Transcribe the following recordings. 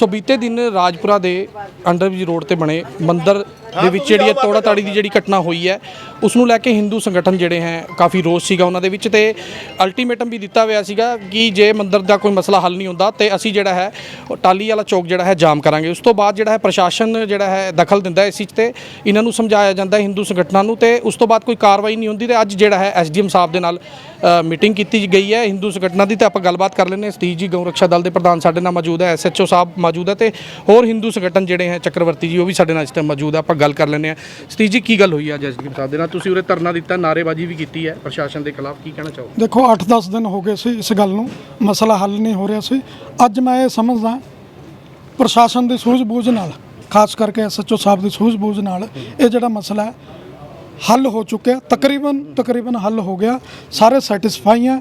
ਸੋ ਬੀਤੇ ਦਿਨ ਰਾਜਪੁਰਾ ਦੇ ਅੰਡਰਬ੍ਰਿਜ ਰੋਡ ਤੇ ਬਣੇ ਮੰਦਰ ਦੇ ਵਿੱਚ ਜਿਹੜੀ ਹੈ ਤੋੜਾ ਤਾੜੀ ਦੀ ਜਿਹੜੀ ਘਟਨਾ ਹੋਈ ਹੈ, ਉਸ ਨੂੰ ਲੈ ਕੇ ਹਿੰਦੂ ਸੰਗਠਨ ਜਿਹੜੇ ਹੈ, ਕਾਫੀ ਰੋਸ ਸੀਗਾ ਉਹਨਾਂ ਦੇ ਵਿੱਚ ਤੇ ਅਲਟੀਮੇਟਮ ਵੀ ਦਿੱਤਾ ਹੋਇਆ ਸੀਗਾ ਕਿ ਜੇ ਮੰਦਰ ਦਾ ਕੋਈ ਮਸਲਾ ਹੱਲ ਨਹੀਂ ਹੁੰਦਾ ਤੇ ਅਸੀਂ ਜਿਹੜਾ ਹੈ, ਉਹ ਟਾਲੀ ਵਾਲਾ ਚੌਕ ਜਿਹੜਾ ਹੈ ਜਾਮ ਕਰਾਂਗੇ। ਉਸ ਤੋਂ ਬਾਅਦ ਜਿਹੜਾ ਹੈ ਪ੍ਰਸ਼ਾਸਨ ਜਿਹੜਾ ਹੈ ਦਖਲ ਦਿੰਦਾ ਇਸ ਵਿੱਚ ਤੇ। ਇਹਨਾਂ ਨੂੰ ਸਮਝਾਇਆ ਜਾਂਦਾ ਹਿੰਦੂ ਸੰਗਠਨਾਂ ਨੂੰ ਤੇ ਉਸ ਤੋਂ ਬਾਅਦ ਕੋਈ ਕਾਰਵਾਈ ਨਹੀਂ ਹੁੰਦੀ ਤੇ ਅੱਜ ਜਿਹੜਾ ਹੈ ਐਸਡੀਐਮ ਸਾਹਿਬ ਦੇ ਨਾਲ ਮੀਟਿੰਗ ਕੀਤੀ ਗਈ ਹੈ ਹਿੰਦੂ ਸੰਗਠਨਾਂ ਦੀ ਤੇ ਆਪਾਂ ਗੱਲਬਾਤ ਕਰ ਲੈਂਦੇ ਹਾਂ। ਸਤੀਸ਼ ਜੀ, ਗਊ ਰੱਖਿਆ ਦਲ ਦੇ ਪ੍ਰਧਾਨ ਸਾਡੇ ਨਾਲ ਮੌਜੂਦ ਹੈ ਐਸਐਚਓ ਸਾਹਿਬ ਮੌਜੂਦ ਹੈ ਤੇ ਹੋਰ ਹਿੰਦੂ ਸੰਗਠਨ ਜਿਹੜੇ ਹੈ, ਚੱਕਰਵਰਤੀ ਜੀ ਉਹ ਵੀ ਸਾਡੇ ਨਾਲ ਇਸ ਟਾਈਮ ਮੌਜੂਦ ਹੈ। ਆਪਾਂ ਗੱਲ ਕਰ ਲੈਂਦੇ ਹਾਂ ਸਤੀਸ਼ ਜੀ, ਕੀ ਗੱਲ ਹੋਈ ਆ ਅੱਜ ਐਸਡੀਐਮ ਸਾਹਿਬ ਦੇ ਨਾਲ? ਤੁਸੀਂ ਉਰੇ ਧਰਨਾ ਦਿੱਤਾ ਨਾਰੇਬਾਜ਼ੀ ਵੀ ਕੀਤੀ ਹੈ ਪ੍ਰਸ਼ਾਸਨ ਦੇ ਖਿਲਾਫ, ਕੀ ਕਹਿਣਾ ਚਾਹੋਗੇ? ਦੇਖੋ 8-10 ਦਿਨ ਹੋ ਗਏ ਸੀ ਇਸ ਗੱਲ ਨੂੰ, ਮਸਲਾ ਹੱਲ ਨਹੀਂ ਹੋ ਰਿਹਾ ਸੀ। ਅੱਜ ਮੈਂ ਇਹ ਸਮਝਦਾ ਪ੍ਰਸ਼ਾਸਨ ਦੀ ਸੂਝ-ਬੂਝ ਨਾਲ, ਖਾਸ ਕਰਕੇ ਐਸਐਚਓ ਸਾਹਿਬ ਦੀ ਸੂਝ-ਬੂਝ ਨਾਲ ਇਹ ਜਿਹੜਾ ਮਸਲਾ ਹੈ ਹੱਲ ਹੋ ਚੁੱਕਿਆ, ਤਕਰੀਬਨ ਤਕਰੀਬਨ ਹੱਲ ਹੋ ਗਿਆ। ਸਾਰੇ ਸੈਟੀਸਫਾਈ ਹੈ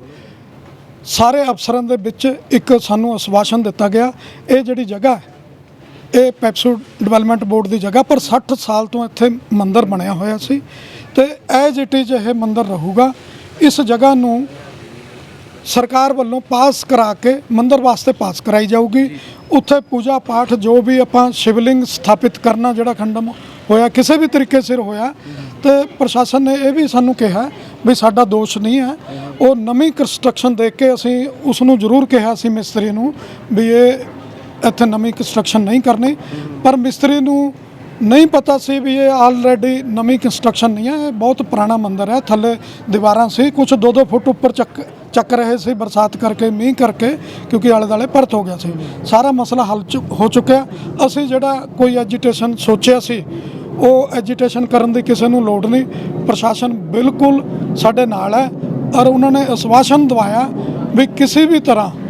ਸਾਰੇ ਅਫਸਰਾਂ ਦੇ ਵਿੱਚ ਇੱਕ ਸਾਨੂੰ ਅਸ਼ਵਾਸਨ ਦਿੱਤਾ ਗਿਆ। ਇਹ ਜਿਹੜੀ ਜਗ੍ਹਾ ਹੈ ਇਹ ਪੈਪਸੂ ਡਿਵੈਲਪਮੈਂਟ ਬੋਰਡ ਦੀ ਜਗ੍ਹਾ, ਪਰ 60 ਸਾਲ ਤੋਂ ਇੱਥੇ ਮੰਦਿਰ ਬਣਿਆ ਹੋਇਆ ਸੀ ਤੇ ਐਜ ਇਟ ਇਜ਼ ਇਹ ਮੰਦਿਰ ਰਹੂਗਾ। ਇਸ ਜਗ੍ਹਾ ਨੂੰ ਸਰਕਾਰ ਵੱਲੋਂ ਪਾਸ ਕਰਾ ਕੇ ਮੰਦਿਰ ਵਾਸਤੇ ਪਾਸ ਕਰਾਈ ਜਾਊਗੀ। ਉੱਥੇ ਪੂਜਾ ਪਾਠ ਜੋ ਵੀ ਆਪਾਂ ਸ਼ਿਵਲਿੰਗ ਸਥਾਪਿਤ ਕਰਨਾ, ਜਿਹੜਾ ਖੰਡਮ ਹੋਇਆ, ਕਿਸੇ ਵੀ ਤਰੀਕੇ ਸਿਰ ਹੋਇਆ, ਤੇ ਪ੍ਰਸ਼ਾਸਨ ਨੇ ਇਹ ਵੀ ਸਾਨੂੰ ਕਿਹਾ ਵੀ ਸਾਡਾ ਦੋਸ਼ ਨਹੀਂ ਹੈ। ਉਹ ਨਵੀਂ ਕੰਸਟਰਕਸ਼ਨ ਦੇਖ ਕੇ ਅਸੀਂ ਉਸ ਨੂੰ ਜ਼ਰੂਰ ਕਿਹਾ ਸੀ ਮਿਸਤਰੀ ਨੂੰ ਵੀ ਇਹ ਇੱਥੇ ਨਵੀਂ ਕੰਸਟਰਕਸ਼ਨ ਨਹੀਂ ਕਰਨੀ। ਪਰ ਮਿਸਤਰੀ ਨੂੰ ਨਹੀਂ ਪਤਾ ਸੀ ਵੀ ਇਹ ਆਲਰੇਡੀ ਨਵੀਂ ਕੰਸਟਰਕਸ਼ਨ ਨਹੀਂ ਹੈ, ਇਹ ਬਹੁਤ ਪੁਰਾਣਾ ਮੰਦਿਰ ਹੈ। ਥੱਲੇ ਦੀਵਾਰਾਂ ਸੀ ਕੁਝ 2-2 ਫੁੱਟ ਉੱਪਰ ਚੱਕ ਚੱਕ ਰਹੇ ਸੀ ਬਰਸਾਤ ਕਰਕੇ, ਮੀਂਹ ਕਰਕੇ, ਕਿਉਂਕਿ ਆਲੇ ਦਾਲੇ ਭਰਤ ਹੋ ਗਿਆ ਸੀ। ਸਾਰਾ ਮਸਲਾ ਹੱਲ ਚੁ- ਹੋ ਚੁੱਕਿਆ। ਅਸੀਂ ਜਿਹੜਾ ਕੋਈ ਐਜੀਟੇਸ਼ਨ ਸੋਚਿਆ ਸੀ, ਉਹ ਐਜੀਟੇਸ਼ਨ ਕਰਨ ਦੀ ਕਿਸੇ ਨੂੰ ਲੋੜ ਨਹੀਂ। ਪ੍ਰਸ਼ਾਸਨ ਬਿਲਕੁਲ ਸਾਡੇ ਨਾਲ ਹੈ, ਔਰ ਉਹਨਾਂ ਨੇ ਆਸ਼ਵਾਸਨ ਦਵਾਇਆ ਵੀ ਕਿਸੇ ਵੀ ਤਰ੍ਹਾਂ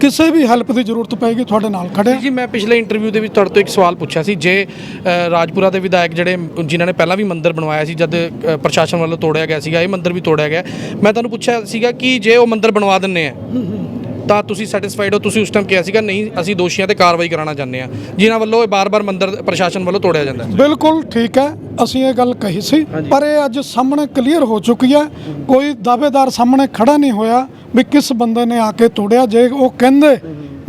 ਕਿਸੇ ਵੀ ਹੈਲਪ ਦੀ ਜ਼ਰੂਰਤ ਪਏਗੀ ਤੁਹਾਡੇ ਨਾਲ ਖੜੇ ਜੀ ਮੈਂ ਪਿਛਲੇ ਇੰਟਰਵਿਊ ਦੇ ਵਿੱਚ ਤੁਹਾਡੇ ਤੋਂ ਇੱਕ ਸਵਾਲ ਪੁੱਛਿਆ ਸੀ, ਜੇ ਰਾਜਪੁਰਾ ਦੇ ਵਿਧਾਇਕ ਜਿਹੜੇ ਜਿਨ੍ਹਾਂ ਨੇ ਪਹਿਲਾਂ ਵੀ ਮੰਦਿਰ ਬਣਵਾਇਆ ਸੀ, ਜਦ ਪ੍ਰਸ਼ਾਸਨ ਵੱਲੋਂ ਤੋੜਿਆ ਗਿਆ ਸੀਗਾ, ਇਹ ਮੰਦਿਰ ਵੀ ਤੋੜਿਆ ਗਿਆ। ਮੈਂ ਤੁਹਾਨੂੰ ਪੁੱਛਿਆ ਸੀਗਾ ਕਿ ਜੇ ਉਹ ਮੰਦਿਰ ਬਣਵਾ ਦਿੰਨੇ ਆ ਤਾਂ ਤੁਸੀਂ ਸੈਟੀਸਫਾਈਡ ਹੋ? ਤੁਸੀਂ ਉਸ ਟਾਈਮ ਕਿਹਾ ਸੀਗਾ ਨਹੀਂ ਅਸੀਂ ਦੋਸ਼ੀਆਂ ਤੇ ਕਾਰਵਾਈ ਕਰਾਉਣਾ ਚਾਹੁੰਦੇ ਆ ਜਿਨ੍ਹਾਂ ਵੱਲੋਂ ਇਹ ਬਾਰ-ਬਾਰ ਮੰਦਿਰ ਪ੍ਰਸ਼ਾਸਨ ਵੱਲੋਂ ਤੋੜਿਆ ਜਾਂਦਾ ਹੈ। ਬਿਲਕੁਲ ਠੀਕ ਹੈ ਅਸੀਂ ਇਹ ਗੱਲ ਕਹੀ ਸੀ ਪਰ ਇਹ ਅੱਜ ਸਾਹਮਣੇ ਕਲੀਅਰ ਹੋ ਚੁੱਕੀ ਹੈ ਕੋਈ ਦਾਅਵੇਦਾਰ ਸਾਹਮਣੇ ਖੜਾ ਨਹੀਂ ਹੋਇਆ ਵੀ ਕਿਸ ਬੰਦੇ ਨੇ ਆ ਕੇ ਤੋੜਿਆ। ਜੇ ਉਹ ਕਹਿੰਦੇ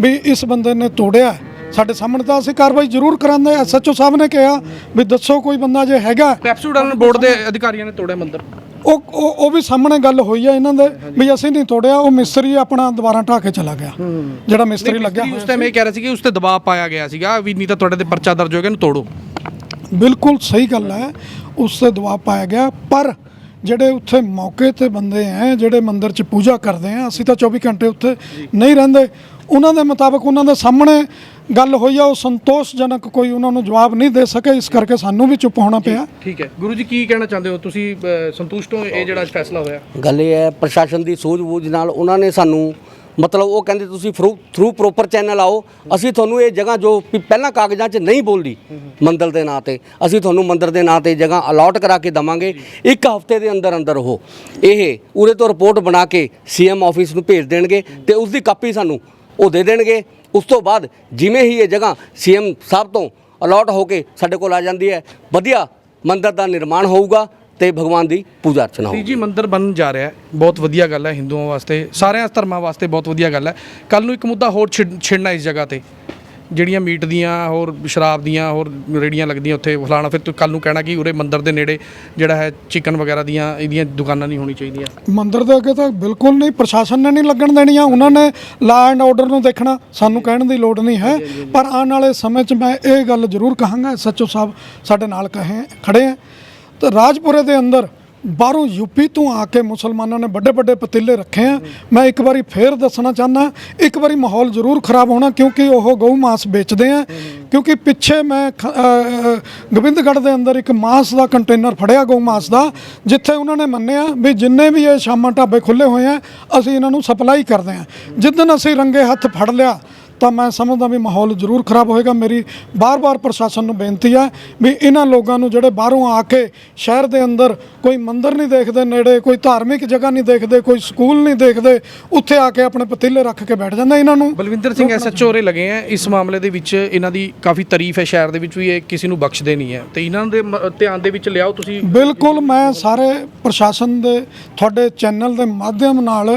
ਵੀ ਇਸ ਬੰਦੇ ਨੇ ਤੋੜਿਆ ਸਾਡੇ ਸਾਹਮਣੇ ਤਾਂ ਅਸੀਂ ਕਾਰਵਾਈ ਜ਼ਰੂਰ ਕਰਾਂਦੇ ਐਸਐਚਓ ਸਾਹਿਬ ਨੇ ਕਿਹਾ ਵੀ ਦੱਸੋ ਕੋਈ ਬੰਦਾ ਜੇ ਹੈਗਾ। ਕੈਪਸੂਡਲ ਬੋਰਡ ਦੇ ਅਧਿਕਾਰੀਆਂ ਨੇ ਤੋੜਿਆ ਮੰਦਿਰ। ਉਹ ਉਹ ਉਹ ਵੀ ਸਾਹਮਣੇ ਗੱਲ ਹੋਈ ਹੈ ਇਹਨਾਂ ਦੇ ਵੀ ਅਸੀਂ ਨਹੀਂ ਤੋੜਿਆ ਉਹ ਮਿਸਤਰੀ ਆਪਣਾ ਦੁਬਾਰਾ ਢਾਹ ਕੇ ਚਲਾ ਗਿਆ। ਜਿਹੜਾ ਮਿਸਤਰੀ ਲੱਗਿਆ ਉਸ ਟਾਈਮ ਇਹ ਕਹਿ ਰਿਹਾ ਸੀ ਕਿ ਉਸ ਤੇ ਦਬਾਅ ਪਾਇਆ ਗਿਆ ਸੀਗਾ ਵੀ ਨਹੀਂ ਤਾਂ ਤੁਹਾਡੇ ਤੇ ਪਰਚਾ ਦਰਜ ਹੋਏਗਾ ਇਹਨੂੰ ਤੋੜੋ। ਬਿਲਕੁਲ ਸਹੀ ਗੱਲ ਹੈ ਉਸ ਤੇ ਦਬਾਅ ਪਾਇਆ ਗਿਆ ਪਰ ਜਿਹੜੇ ਉੱਥੇ ਮੌਕੇ ਤੇ ਬੰਦੇ ਹੈ ਜਿਹੜੇ ਮੰਦਿਰ 'ਚ ਪੂਜਾ ਕਰਦੇ ਆ ਅਸੀਂ ਤਾਂ 24 ਘੰਟੇ ਉੱਥੇ ਨਹੀਂ ਰਹਿੰਦੇ। ਉਹਨਾਂ ਦੇ ਮੁਤਾਬਕ ਉਹਨਾਂ ਦੇ ਸਾਹਮਣੇ ਗੱਲ ਹੋਈ ਆ ਉਹ ਸੰਤੋਸ਼ਜਨਕ ਕੋਈ ਉਹਨਾਂ ਨੂੰ ਜਵਾਬ ਨਹੀਂ ਦੇ ਸਕੇ ਇਸ ਕਰਕੇ ਸਾਨੂੰ ਵੀ ਚੁੱਪ ਹੋਣਾ ਪਿਆ। ਠੀਕ ਹੈ। ਗੁਰੂ ਜੀ ਕੀ ਕਹਿਣਾ ਚਾਹੁੰਦੇ ਹੋ? ਤੁਸੀਂ ਅ, ਸੰਤੁਸ਼ਟ ਹੋ? ਇਹ ਜਿਹੜਾ ਅੱਜ ਫੈਸਲਾ ਹੋਇਆ। ਗੱਲ ਇਹ ਹੈ ਪ੍ਰਸ਼ਾਸਨ ਦੀ ਸੂਝ-ਬੂਝ ਨਾਲ ਉਹਨਾਂ ਨੇ ਸਾਨੂੰ ਮਤਲਬ ਉਹ ਕਹਿੰਦੇ ਤੁਸੀਂ ਥਰੂ ਪ੍ਰੋਪਰ ਚੈਨਲ ਆਓ ਅਸੀਂ ਤੁਹਾਨੂੰ ਇਹ ਜਗ੍ਹਾ ਜੋ ਵੀ ਪਹਿਲਾਂ ਕਾਗਜ਼ਾਂ 'ਚ ਨਹੀਂ ਬੋਲਦੀ ਮੰਦਰ ਦੇ ਨਾਂ ਤੇ ਅਸੀਂ ਤੁਹਾਨੂੰ ਮੰਦਰ ਦੇ ਨਾਂ ਤੇ ਜਗ੍ਹਾ ਅਲਾਟ ਕਰਾ ਕੇ ਦਵਾਂਗੇ ਇੱਕ ਹਫ਼ਤੇ ਦੇ ਅੰਦਰ ਅੰਦਰ ਉਹ ਇਹ ਉਰੇ ਤੋਂ ਰਿਪੋਰਟ ਬਣਾ ਕੇ ਸੀਐਮ ਆਫਿਸ ਨੂੰ ਭੇਜ ਦੇਣਗੇ ਤੇ ਉਸ ਦੀ ਕਾਪੀ ਸਾਨੂੰ ਉਹ ਦੇ ਦੇਣਗੇ। ਉਸ ਤੋਂ ਬਾਅਦ ਜਿਵੇਂ ਹੀ ਇਹ ਜਗ੍ਹਾ ਸੀਐਮ ਸਾਹਿਬ ਤੋਂ ਅਲਾਟ ਹੋ ਕੇ ਸਾਡੇ ਕੋਲ ਆ ਜਾਂਦੀ ਹੈ ਵਧੀਆ ਮੰਦਰ ਦਾ ਨਿਰਮਾਣ ਹੋਊਗਾ ਤੇ ਭਗਵਾਨ ਦੀ ਪੂਜਾ ਅਰਚਨਾ ਹੋਊਗੀ ਜੀ ਮੰਦਿਰ ਬਣਨ ਜਾ ਰਿਹਾ ਹੈ। ਬਹੁਤ ਵਧੀਆ ਗੱਲ ਹੈ ਹਿੰਦੂਆਂ ਵਾਸਤੇ ਸਾਰਿਆਂ ਧਰਮਾਂ ਵਾਸਤੇ ਬਹੁਤ ਵਧੀਆ ਗੱਲ ਹੈ। ਕੱਲ ਨੂੰ ਇੱਕ ਮੁੱਦਾ ਹੋਰ ਛਿੜ- ਛਿੜਨਾ ਇਸ ਜਗ੍ਹਾ ਤੇ। ਜਿਹੜੀਆਂ ਮੀਟ ਦੀਆਂ ਹੋਰ ਸ਼ਰਾਬ ਦੀਆਂ ਹੋਰ ਰੇੜੀਆਂ ਲੱਗਦੀਆਂ ਉੱਥੇ ਫਲਾਣਾ ਫਿਰ ਕੱਲ ਨੂੰ ਕਹਿਣਾ ਕਿ ਉਰੇ ਮੰਦਿਰ ਦੇ ਨੇੜੇ ਜਿਹੜਾ ਹੈ ਚਿਕਨ ਵਗੈਰਾ ਦੀਆਂ ਇਹਦੀਆਂ ਦੁਕਾਨਾਂ ਨਹੀਂ ਹੋਣੀ ਚਾਹੀਦੀਆਂ। ਮੰਦਿਰ ਦੇ ਅੱਗੇ ਤਾਂ ਬਿਲਕੁਲ ਨਹੀਂ ਪ੍ਰਸ਼ਾਸਨ ਨੇ ਨਹੀਂ ਲੱਗਣ ਦੇਣੀਆਂ ਉਹਨਾਂ ਨੇ ਲਾ ਐਂਡ ਆਰਡਰ ਨੂੰ ਦੇਖਣਾ ਸਾਨੂੰ ਕਹਿਣ ਦੀ ਲੋੜ ਨਹੀਂ ਹੈ। ਪਰ ਆਉਣ ਵਾਲੇ ਸਮੇਂ 'ਚ ਮੈਂ ਇਹ ਗੱਲ ਜ਼ਰੂਰ ਕਹਾਂਗਾ ਸੱਚੋ ਸਾਹਿਬ ਸਾਡੇ ਨਾਲ ਕਹੇ ਖੜੇ ਆ ਤੇ ਰਾਜਪੁਰੇ ਦੇ ਅੰਦਰ ਬਾਹਰੋਂ ਯੂਪੀ ਤੋਂ ਆ ਕੇ ਮੁਸਲਮਾਨਾਂ ਨੇ ਵੱਡੇ ਵੱਡੇ ਪਤੀਲੇ ਰੱਖੇ ਆ। ਮੈਂ ਇੱਕ ਵਾਰੀ ਫੇਰ ਦੱਸਣਾ ਚਾਹੁੰਦਾ, ਇੱਕ ਵਾਰੀ ਮਾਹੌਲ ਜ਼ਰੂਰ ਖਰਾਬ ਹੋਣਾ ਕਿਉਂਕਿ ਉਹ ਗਊ ਮਾਸ ਵੇਚਦੇ ਆ। ਕਿਉਂਕਿ ਪਿੱਛੇ ਮੈਂ ਖ- ਗੋਬਿੰਦਗੜ੍ਹ ਦੇ ਅੰਦਰ ਇੱਕ ਮਾਸ ਦਾ ਕੰਟੇਨਰ ਫੜਿਆ ਗਊ ਮਾਸ ਦਾ, ਜਿੱਥੇ ਉਹਨਾਂ ਨੇ ਮੰਨਿਆ ਵੀ ਜਿੰਨੇ ਵੀ ਇਹ ਸ਼ਾਮਾਂ ਢਾਬੇ ਖੁੱਲੇ ਹੋਏ ਆ, ਅਸੀਂ ਇਹਨਾਂ ਨੂੰ ਸਪਲਾਈ ਕਰਦੇ ਆ। ਜਿੱਦਨ ਅਸੀਂ ਰੰਗੇ ਹੱਥ ਫੜ ਲਿਆ ਤਾਂ ਮੈਂ ਸਮਝਦਾ ਵੀ ਮਾਹੌਲ ਜ਼ਰੂਰ ਖਰਾਬ ਹੋਏਗਾ। ਮੇਰੀ ਬਾਰ-ਬਾਰ ਪ੍ਰਸ਼ਾਸਨ ਨੂੰ ਬੇਨਤੀ ਹੈ ਵੀ ਇਹਨਾਂ ਲੋਕਾਂ ਨੂੰ ਜਿਹੜੇ ਬਾਹਰੋਂ ਆ ਕੇ ਸ਼ਹਿਰ ਦੇ ਅੰਦਰ ਕੋਈ ਮੰਦਿਰ ਨਹੀਂ ਦੇਖਦੇ ਨੇੜੇ ਕੋਈ ਧਾਰਮਿਕ ਜਗ੍ਹਾ ਨਹੀਂ ਦੇਖਦੇ ਕੋਈ ਸਕੂਲ ਨਹੀਂ ਦੇਖਦੇ ਉੱਥੇ ਆ ਕੇ ਆਪਣੇ ਪਤੀਲੇ ਰੱਖ ਕੇ ਬੈਠ ਜਾਂਦੇ ਇਹਨਾਂ ਨੂੰ। ਬਲਵਿੰਦਰ ਸਿੰਘ ਐਸਐਚਓ ਰੇ ਲੱਗੇ ਆ ਇਸ ਮਾਮਲੇ ਦੇ ਵਿੱਚ ਇਹਨਾਂ ਦੀ ਕਾਫੀ ਤਾਰੀਫ ਹੈ। ਸ਼ਹਿਰ ਦੇ ਵਿੱਚ ਵੀ ਇਹ ਕਿਸੇ ਨੂੰ ਬਖਸ਼ਦੇ ਨਹੀਂ ਹੈ। ਤੇ ਇਹਨਾਂ ਦੇ ਧਿਆਨ ਦੇ ਵਿੱਚ ਲਿਆਓ ਤੁਸੀਂ। ਬਿਲਕੁਲ ਮੈਂ ਸਾਰੇ ਪ੍ਰਸ਼ਾਸਨ ਦੇ ਤੁਹਾਡੇ ਚੈਨਲ ਦੇ ਮਾਧਿਅਮ ਨਾਲ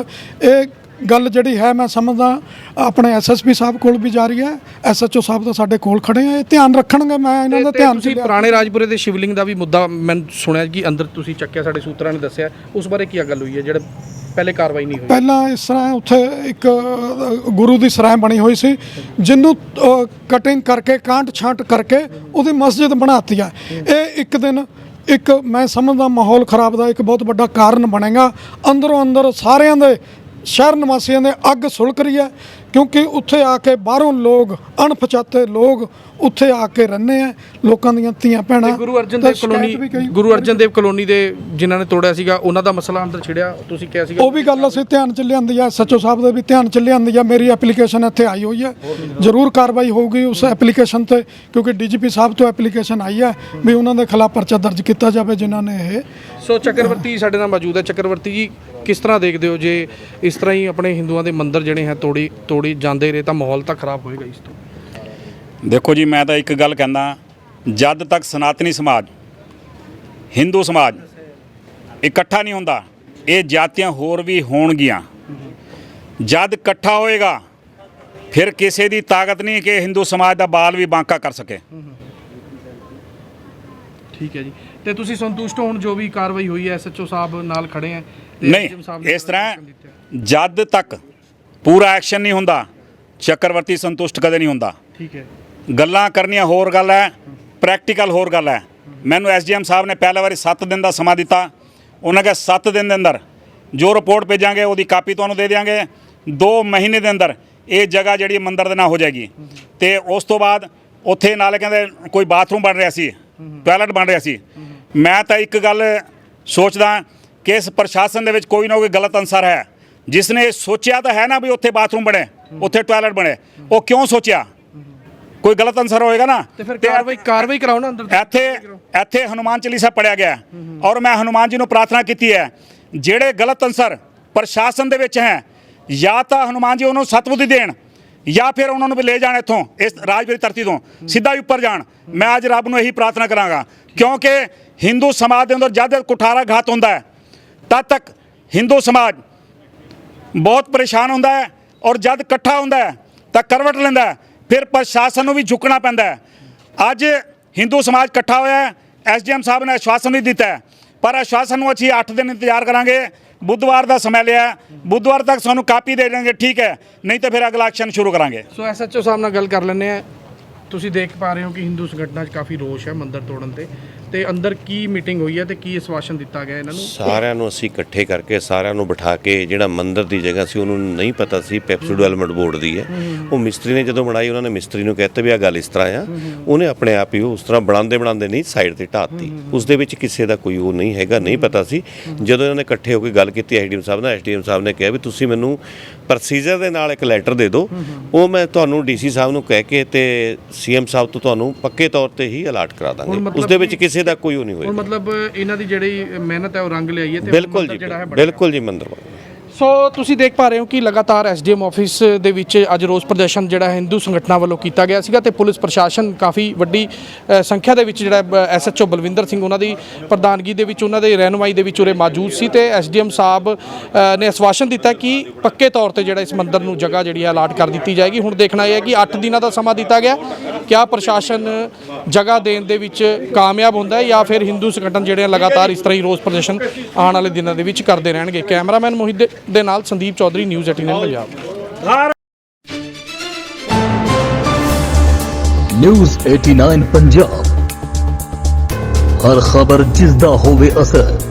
ਇਹ ਗੱਲ ਜਿਹੜੀ ਹੈ ਮੈਂ ਸਮਝਦਾ ਆਪਣੇ ਐਸਐਸਪੀ ਸਾਹਿਬ ਕੋਲ ਵੀ ਜਾ ਰਹੀ ਹੈ ਐਸਐਚਓ ਸਾਹਿਬ ਤਾਂ ਸਾਡੇ ਕੋਲ ਖੜੇ ਆ ਇਹ ਧਿਆਨ ਰੱਖਣਗੇ ਮੈਂ ਇਹਨਾਂ ਦਾ ਧਿਆਨ ਤੁਸੀਂ ਪੁਰਾਣੇ ਰਾਜਪੁਰੇ ਦੇ ਸ਼ਿਵਲਿੰਗ ਦਾ ਵੀ ਮੁੱਦਾ ਮੈਂ ਸੁਣਿਆ ਕਿ ਅੰਦਰ ਤੁਸੀਂ ਚੱਕਿਆ ਸਾਡੇ ਸੂਤਰਾਂ ਨੇ ਦੱਸਿਆ ਉਸ ਬਾਰੇ ਕੀ ਗੱਲ ਹੋਈ ਹੈ ਜਿਹੜਾ ਪਹਿਲੇ ਕਾਰਵਾਈ ਨਹੀਂ ਹੋਈ? ਪਹਿਲਾਂ ਇਸ ਤਰ੍ਹਾਂ ਉੱਥੇ ਇੱਕ ਗੁਰੂ ਦੀ ਸਰਾਂ ਬਣੀ ਹੋਈ ਸੀ ਜਿਹਨੂੰ ਕਟਿੰਗ ਕਰਕੇ ਕਾਂਟ ਛਾਂਟ ਕਰਕੇ ਉਹਦੀ ਮਸਜਿਦ ਬਣਾਤੀ ਹੈ ਇਹ ਇੱਕ ਦਿਨ ਇੱਕ ਮੈਂ ਸਮਝਦਾ ਮਾਹੌਲ ਖਰਾਬ ਦਾ ਇੱਕ ਬਹੁਤ ਵੱਡਾ ਕਾਰਨ ਬਣੇਗਾ। ਅੰਦਰੋਂ ਅੰਦਰ ਸਾਰਿਆਂ ਦੇ ਸ਼ਹਿਰ ਨਿਵਾਸੀਆਂ ਦੇ ਅੱਗ ਸੁਲਕ ਰਹੀ ਹੈ ਕਿਉਂਕਿ ਉੱਥੇ ਆ ਕੇ ਬਾਹਰੋਂ ਲੋਕ ਅਣਪਛਾਤੇ ਲੋਕ ਉੱਥੇ ਆ ਕੇ ਰਹਿੰਦੇ ਆ ਲੋਕਾਂ ਦੀਆਂ ਧੀਆਂ ਭੈਣਾਂ। ਗੁਰੂ ਅਰਜਨ ਦੇਵ ਕਲੋਨੀ ਗੁਰੂ ਅਰਜਨ ਦੇਵ ਕਲੋਨੀ ਦੇ ਜਿਨ੍ਹਾਂ ਨੇ ਤੋੜਿਆ ਸੀਗਾ ਉਹਨਾਂ ਦਾ ਮਸਲਾ ਅੰਦਰ ਛਿੜਿਆ ਤੁਸੀਂ ਕਿਹਾ ਸੀਗਾ ਉਹ ਵੀ ਗੱਲ ਅਸੀਂ ਧਿਆਨ ਚ ਲਿਆਂਦੀ ਹੈ ਸੱਚੋ ਸਾਹਿਬ ਦੇ ਵੀ ਧਿਆਨ ਚ ਲਿਆਂਦੀ ਹੈ ਮੇਰੀ ਐਪਲੀਕੇਸ਼ਨ ਇੱਥੇ ਆਈ ਹੋਈ ਹੈ ਜ਼ਰੂਰ ਕਾਰਵਾਈ ਹੋਊਗੀ ਉਸ ਐਪਲੀਕੇਸ਼ਨ ਤੇ ਕਿਉਂਕਿ ਡੀਜੀਪੀ ਸਾਹਿਬ ਤੋਂ ਐਪਲੀਕੇਸ਼ਨ ਆਈ ਹੈ ਵੀ ਉਹਨਾਂ ਦੇ ਖਿਲਾਫ ਪਰਚਾ ਦਰਜ ਕੀਤਾ ਜਾਵੇ ਜਿਨ੍ਹਾਂ ਨੇ ਇਹ ਸੋ ਚੱਕਰਵਰਤੀ ਸਾਡੇ ਨਾਲ ਮੌਜੂਦ ਹੈ। ਚੱਕਰਵਰਤੀ ਜੀ, ਕਿਸ ਤਰ੍ਹਾਂ ਦੇਖਦੇ ਹੋ? ਜੇ ਇਸ ਤਰ੍ਹਾਂ ਹੀ ਆਪਣੇ ਹਿੰਦੂਆਂ ਦੇ ਮੰਦਿਰ ਜਿਹੜੇ ਹੈ ਤੋੜੀ ਤੋੜੀ ਜਾਂਦੇ ਰਹੇ ਤਾਂ ਮਾਹੌਲ ਤਾਂ ਖਰਾਬ ਹੋਏਗਾ ਇਸ ਤੋਂ। ਦੇਖੋ ਜੀ, ਮੈਂ ਤਾਂ ਇੱਕ ਗੱਲ ਕਹਿੰਦਾ, ਜਦ ਤੱਕ ਸਨਾਤਨੀ ਸਮਾਜ, ਹਿੰਦੂ ਸਮਾਜ ਇਕੱਠਾ ਨਹੀਂ ਹੁੰਦਾ, ਇਹ ਜਾਤੀਆਂ ਹੋਰ ਵੀ ਹੋਣਗੀਆਂ। ਜਦ ਇਕੱਠਾ ਹੋਏਗਾ, ਫਿਰ ਕਿਸੇ ਦੀ ਤਾਕਤ ਨਹੀਂ ਕਿ ਹਿੰਦੂ ਸਮਾਜ ਦਾ ਬਾਲ ਵੀ ਬਾਂਕਾ ਕਰ ਸਕੇ। ਠੀਕ ਹੈ ਜੀ। ਤੇ ਤੁਸੀਂ ਸੰਤੁਸ਼ਟ ਹੁਣ ਜੋ ਵੀ ਕਾਰਵਾਈ ਹੋਈ ਹੈ ਐਸਐਚਓ ਸਾਹਿਬ ਨਾਲ ਖੜੇ ਤੇ ਨਹੀਂ ਇਸ ਤਰ੍ਹਾਂ। ਜਦ ਤੱਕ ਪੂਰਾ ਐਕਸ਼ਨ ਨਹੀਂ ਹੁੰਦਾ ਚੱਕਰਵਰਤੀ ਸੰਤੁਸ਼ਟ ਕਦੇ ਨਹੀਂ ਹੁੰਦਾ। ਠੀਕ ਹੈ। ਗੱਲਾਂ ਕਰਨੀਆਂ ਹੋਰ ਗੱਲ ਹੈ ਪ੍ਰੈਕਟੀਕਲ ਹੋਰ ਗੱਲ ਹੈ। ਮੈਨੂੰ ਐਸਡੀਐਮ ਸਾਹਿਬ ਨੇ ਪਹਿਲੇ ਵਾਰੀ 7 ਦਿਨ ਦਾ ਸਮਾਂ ਦਿੱਤਾ। ਉਹਨਾਂ ਕਿਹਾ 7 ਦਿਨ ਦੇ ਅੰਦਰ ਜੋ ਰਿਪੋਰਟ ਭੇਜਾਂਗੇ ਉਹਦੀ ਕਾਪੀ ਤੁਹਾਨੂੰ ਦੇ ਦਿਆਂਗੇ। 2 ਮਹੀਨੇ ਦੇ ਅੰਦਰ ਇਹ ਜਗ੍ਹਾ ਜਿਹੜੀ ਮੰਦਿਰ ਦੇ ਨਾਲ ਹੋ ਜਾਏਗੀ। ਤੇ ਉਸ ਤੋਂ ਬਾਅਦ ਉੱਥੇ ਨਾਲੇ ਕਹਿੰਦੇ ਕੋਈ ਬਾਥਰੂਮ ਬਣ ਰਿਹਾ ਸੀ। ਟਾਇਲਟ ਬਣ ਰਿਹਾ ਸੀ। ਮੈਂ ਤਾਂ ਇੱਕ ਗੱਲ ਸੋਚਦਾ ਕਿ ਇਸ ਪ੍ਰਸ਼ਾਸਨ ਦੇ ਵਿੱਚ ਕੋਈ ਨਾ ਕੋਈ ਗਲਤ ਅਨਸਰ ਹੈ। ਜਿਸ ਨੇ ਸੋਚਿਆ ਤਾਂ ਹੈ ਨਾ ਵੀ ਉੱਥੇ ਬਾਥਰੂਮ ਬਣੇ ਉੱਥੇ ਟਾਇਲਟ ਬਣੇ। ਉਹ ਕਿਉਂ ਸੋਚਿਆ? ਕੋਈ ਗਲਤ ਅਨਸਰ ਹੋਏਗਾ ਨਾ? ਤੇ ਫਿਰ ਕਾਰਵਾਈ ਕਾਰਵਾਈ ਕਰਾਓ ਨਾ ਅੰਦਰ ਇੱਥੇ ਇੱਥੇ ਹਨੂਮਾਨ ਚਾਲੀਸਾ ਪੜਿਆ ਗਿਆ। ਔਰ ਮੈਂ ਹਨੂਮਾਨ ਜੀ ਨੂੰ ਪ੍ਰਾਰਥਨਾ ਕੀਤੀ ਹੈ ਜਿਹੜੇ ਗਲਤ ਅਨਸਰ ਪ੍ਰਸ਼ਾਸਨ ਦੇ ਵਿੱਚ ਹੈ ਜਾਂ ਤਾਂ ਹਨੂਮਾਨ ਜੀ ਉਹਨੂੰ ਸਤਬੁੱਧੀ ਦੇਣ ਜਾਂ ਫਿਰ ਉਹਨਾਂ ਨੂੰ ਵੀ ਲੈ ਜਾਣ ਇੱਥੋਂ, ਇਸ ਰਾਜਪੁਰੀ ਧਰਤੀ ਤੋਂ, ਸਿੱਧਾ ਹੀ ਉੱਪਰ ਜਾਣ। ਮੈਂ ਅੱਜ ਰੱਬ ਨੂੰ ਇਹੀ ਪ੍ਰਾਰਥਨਾ ਕਰਾਂਗਾ, ਕਿਉਂਕਿ ਹਿੰਦੂ ਸਮਾਜ ਦੇ ਅੰਦਰ ਜਦ ਕੁਠਾਰਾ ਘਾਤ ਹੁੰਦਾ ਹੈ, ਤਦ ਤੱਕ ਹਿੰਦੂ ਸਮਾਜ ਬਹੁਤ ਪਰੇਸ਼ਾਨ ਹੁੰਦਾ ਹੈ ਔਰ ਜਦ ਇਕੱਠਾ ਹੁੰਦਾ ਹੈ, ਤਾਂ ਕਰਵਟ ਲੈਂਦਾ ਹੈ, ਫਿਰ ਪ੍ਰਸ਼ਾਸਨ ਨੂੰ ਵੀ ਝੁਕਣਾ ਪੈਂਦਾ ਹੈ। ਅੱਜ ਹਿੰਦੂ ਸਮਾਜ ਇਕੱਠਾ ਹੋਇਆ ਹੈ ਐਸਡੀਐਮ ਸਾਹਿਬ ਨੇ ਆਸ਼ਵਾਸਨ ਵੀ ਦਿੱਤਾ ਪਰ ਆਸ਼ਵਾਸਨ ਨੂੰ ਅਸੀਂ 8 ਦਿਨ ਇੰਤਜ਼ਾਰ ਕਰਾਂਗੇ। ਬੁੱਧਵਾਰ ਦਾ ਸਮਾਂ ਲਿਆ। ਬੁੱਧਵਾਰ ਤੱਕ ਸਾਨੂੰ ਕਾਪੀ ਦੇ ਦੇਣਗੇ, ਠੀਕ ਹੈ। ਨਹੀਂ ਤਾਂ ਫਿਰ ਅਗਲਾ ਐਕਸ਼ਨ ਸ਼ੁਰੂ ਕਰਾਂਗੇ। ਸੋ ਐਸਐਚਓ ਸਾਹਿਬ ਨਾਲ ਗੱਲ ਕਰ ਲੈਂਦੇ ਆ ਤੁਸੀਂ ਦੇਖ ਪਾ ਰਹੇ ਹੋ ਕਿ ਹਿੰਦੂ ਸੰਗਠਨਾਂ 'ਚ ਕਾਫੀ ਰੋਸ਼ ਹੈ ਮੰਦਿਰ ਤੋੜਨ ਤੇ। ਤੇ ਅੰਦਰ ਕੀ ਮੀਟਿੰਗ ਹੋਈ ਹੈ ਤੇ ਕੀ ਆਸ਼ਵਾਸਨ ਦਿੱਤਾ ਗਿਆ ਇਹਨਾਂ ਨੂੰ? ਸਾਰਿਆਂ ਨੂੰ ਅਸੀਂ ਇਕੱਠੇ ਕਰਕੇ ਸਾਰਿਆਂ ਨੂੰ ਬਿਠਾ ਕੇ ਜਿਹੜਾ ਮੰਦਿਰ ਦੀ ਜਗ੍ਹਾ ਸੀ ਉਹਨੂੰ ਨਹੀਂ ਪਤਾ ਸੀ ਪੈਪਸੂ ਡਿਵੈਲਪਮੈਂਟ ਬੋਰਡ ਦੀ ਹੈ। ਉਹ ਮਿਸਤਰੀ ਨੇ ਜਦੋਂ ਬਣਾਈ ਉਹਨਾਂ ਨੇ ਮਿਸਤਰੀ ਨੂੰ ਕਹਿਤਾ ਵੀ ਆ ਗੱਲ ਇਸ ਤਰ੍ਹਾਂ ਆ। ਉਹਨੇ ਆਪਣੇ ਆਪ ਹੀ ਉਸ ਤਰ੍ਹਾਂ ਬਣਾਉਂਦੇ ਬਣਾਉਂਦੇ ਨਹੀਂ ਸਾਈਡ ਤੇ ਢਾਤੀ ਉਸ ਦੇ ਵਿੱਚ ਕਿਸੇ ਦਾ ਕੋਈ ਉਹ ਨਹੀਂ ਹੈਗਾ ਨਹੀਂ ਪਤਾ ਸੀ। ਜਦੋਂ ਇਹਨਾਂ ਨੇ ਇਕੱਠੇ ਹੋ ਕੇ ਗੱਲ ਕੀਤੀ ਐਸਡੀਐਮ ਸਾਹਿਬ ਨਾਲ ਐਸਡੀਐਮ ਸਾਹਿਬ ਨੇ ਕਿਹਾ ਵੀ ਤੁਸੀਂ ਮੈਨੂੰ ਪ੍ਰੋਸੀਜਰ ਦੇ ਨਾਲ ਇੱਕ ਲੈਟਰ ਦੇ ਦਿਓ। ਉਹ ਮੈਂ ਤੁਹਾਨੂੰ ਡੀਸੀ ਸਾਹਿਬ ਨੂੰ ਕਹਿ ਕੇ ਤੇ ਸੀਐਮ ਸਾਹਿਬ ਤੋਂ ਤੁਹਾਨੂੰ ਪੱਕੇ ਤੌਰ ਤੇ ਹੀ ਅਲਾਟ ਕਰਾ ਦਾਂਗੇ। ਉਸ ਦੇ ਵਿੱਚ ਕਿ- ਕਿਸੇ ਦਾ ਕੋਈ ਉਹ ਨਹੀਂ ਹੁਣ ਹੋਏਗਾ ਮਤਲਬ ਇਹਨਾਂ ਦੀ ਜਿਹੜੀ ਮਿਹਨਤ ਹੈ ਉਹ ਰੰਗ ਲਿਆਈ ਹੈ ਤੇ ਬਿਲਕੁਲ ਜੀ ਜਿਹੜਾ ਹੈ ਬਣੇਗਾ। ਬਿਲਕੁਲ ਜੀ ਮੰਦਰ ਬਣ ਸੋ ਤੁਸੀਂ ਦੇਖ ਪਾ ਰਹੇ ਹੋ ਕਿ ਲਗਾਤਾਰ ਐਸਡੀਐਮ ਆਫਿਸ ਦੇ ਵਿੱਚ ਅੱਜ ਰੋਸ ਪ੍ਰਦਰਸ਼ਨ ਜਿਹੜਾ ਹਿੰਦੂ ਸੰਗਠਨਾਂ ਵੱਲੋਂ ਕੀਤਾ ਗਿਆ ਸੀਗਾ ਤੇ ਪੁਲਿਸ ਪ੍ਰਸ਼ਾਸਨ ਕਾਫੀ ਵੱਡੀ ਸੰਖਿਆ ਦੇ ਵਿੱਚ ਜਿਹੜਾ ਐਸਐਚਓ ਬਲਵਿੰਦਰ ਸਿੰਘ ਉਹਨਾਂ ਦੀ ਪ੍ਰਧਾਨਗੀ ਦੇ ਵਿੱਚ, ਉਹਨਾਂ ਦੇ ਰਹਿਨੁਮਾਈ ਦੇ ਵਿੱਚ ਉਰੇ ਮੌਜੂਦ ਸੀ ਤੇ ਐਸਡੀਐਮ ਸਾਹਿਬ ਨੇ ਆਸ਼ਵਾਸਨ ਦਿੱਤਾ ਕਿ ਪੱਕੇ ਤੌਰ ਤੇ ਜਿਹੜਾ ਇਸ ਮੰਦਿਰ ਨੂੰ ਜਗ੍ਹਾ ਜਿਹੜੀ ਹੈ ਅਲਾਟ ਕਰ ਦਿੱਤੀ ਜਾਏਗੀ। ਹੁਣ ਦੇਖਣਾ ਇਹ ਹੈ ਕਿ 8 ਦਿਨਾਂ ਦਾ ਸਮਾਂ ਦਿੱਤਾ ਗਿਆ। ਕਿਆ ਪ੍ਰਸ਼ਾਸਨ ਜਗ੍ਹਾ ਦੇਣ ਦੇ ਵਿੱਚ ਕਾਮਯਾਬ ਹੁੰਦਾ ਹੈ ਜਾਂ ਫਿਰ ਹਿੰਦੂ ਸੰਗਠਨ ਜਿਹੜੇ ਆ ਲਗਾਤਾਰ ਇਸ ਤਰ੍ਹਾਂ ਹੀ ਰੋਸ ਪ੍ਰਦਰਸ਼ਨ ਆਉਣ ਵਾਲੇ ਦਿਨਾਂ ਦੇ ਵਿੱਚ ਕਰਦੇ ਰਹਿਣਗੇ? ਕੈਮਰਾਮੈਨ ਮੋਹਿਤ ਦੇ ਨਾਲ ਸੰਦੀਪ ਚੌਧਰੀ, ਨਿਊਜ਼ 18 ਪੰਜਾਬ। ਨਿਊਜ਼ 89 ਪੰਜਾਬ। ਹਰ ਖਬਰ ਜਿਸ ਦਾ ਹੋਵੇ ਅਸਰ।